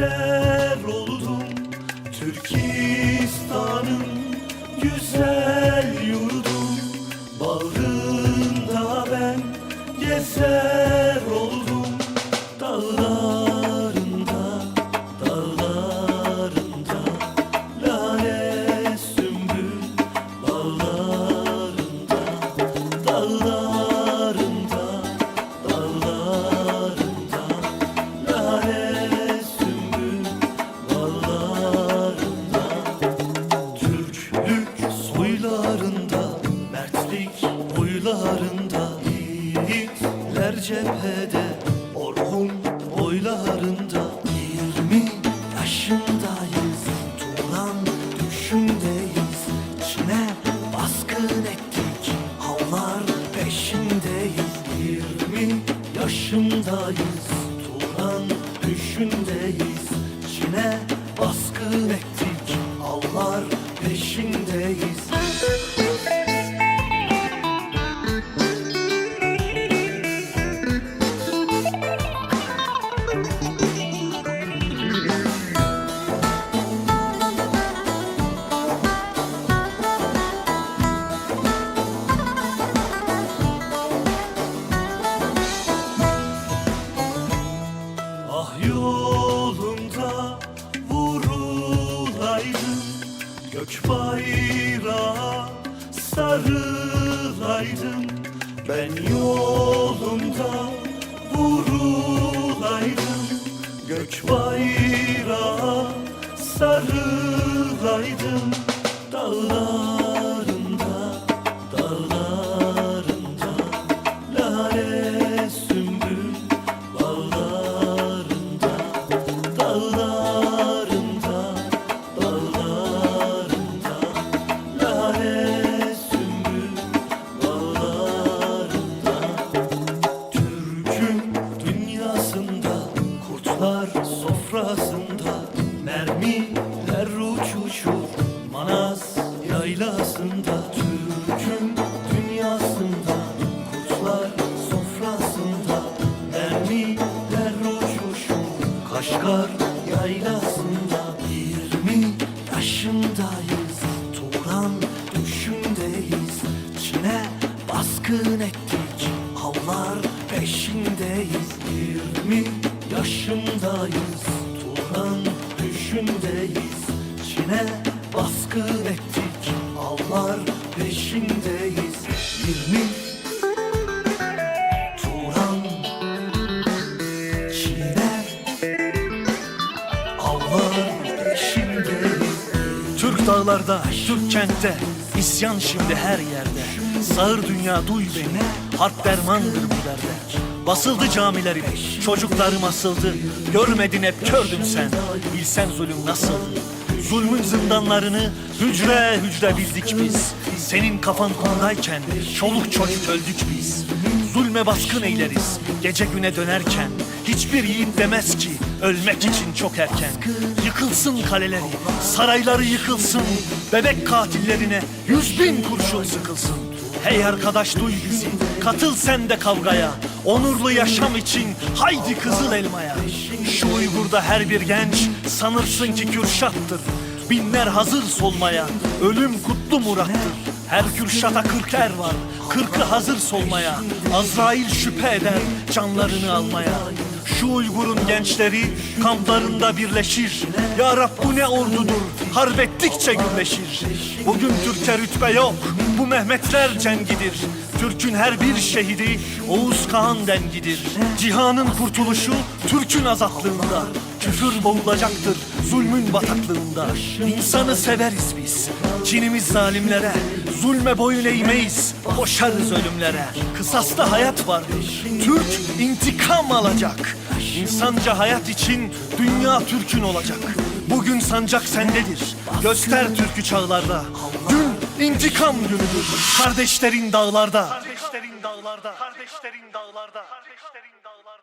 gezer oldum Türkistan'ım güzel yurdum. Bağrında ben gezer oldum Dağlarında, boylarında Yirmi yaşındayız Turan düşündeyiz. Çin'e baskın ettik. Havlar peşindeyiz. Yirmi yaşındayız. Turan düşündeyiz. Çin'e baskın ettik. Avlar peşindeyiz sarılaydım. Ben yolunda vurulaydım Gök bayrağı sarılaydım Kaşgar yaylasında Yirmi yaşındayız. Turan düşündeyiz. Çin'e baskın ettik. Avlar peşindeyiz. Yirmi yaşındayız. Turan düşündeyiz. Çin'e baskın ettik. Avlar peşindeyiz. Yirmi Avlar peşindeyiz Türk dağlarda, Türk kentte, isyan şimdi her yerde. Sağır dünya duy beni, harp dermandır bu derde. Basıldı camilerim, çocuklarım asıldı. Görmedin hep kördün sen, bilsen zulüm nasıl. Zulmün zindanlarını hücre hücre bildik biz. Senin kafan kondayken çoluk çocuk öldük biz. Zulme baskın eyleriz gece güne dönerken. Hiçbir yiğit demez ki ölmek için çok erken. Yıkılsın kaleleri, sarayları yıkılsın. Bebek katillerine yüz bin kurşun sıkılsın. Hey arkadaş duy bizi, katıl sen de kavgaya. Onurlu yaşam için haydi kızıl elmaya. Şu Uygur'da her bir genç sanırsın ki Kürşat'tır. Binler hazır solmaya, ölüm kutlu murattır. Her Kürşat'a kırk er var, kırkı hazır solmaya. Azrail şüphe eder canlarını almaya. Şu Uygur'un gençleri kamplarında birleşir. Ya Rab bu ne ordudur, harp ettikçe gürleşir. Bugün Türk'e rütbe yok, bu Mehmetler cengidir. Türk'ün her bir şehidi Oğuz Kağan dengidir. Cihanın kurtuluşu Türk'ün azatlığında. Küfür boğulacaktır zulmün bataklığında. İnsanı severiz biz. Kinimiz zalimlere, zulme boyun eğmeyiz. Koşarız ölümlere. Kısasta hayat vardır. Türk intikam alacak. İnsanca hayat için dünya Türk'ün olacak. Bugün sancak sendedir. Göster Türk'ü çağlarda. Gün intikam günüdür. Kardeşlerin dağlarda. Kardeşlerin dağlarda. Kardeşlerin dağlarda. Kardeşlerin dağlarda.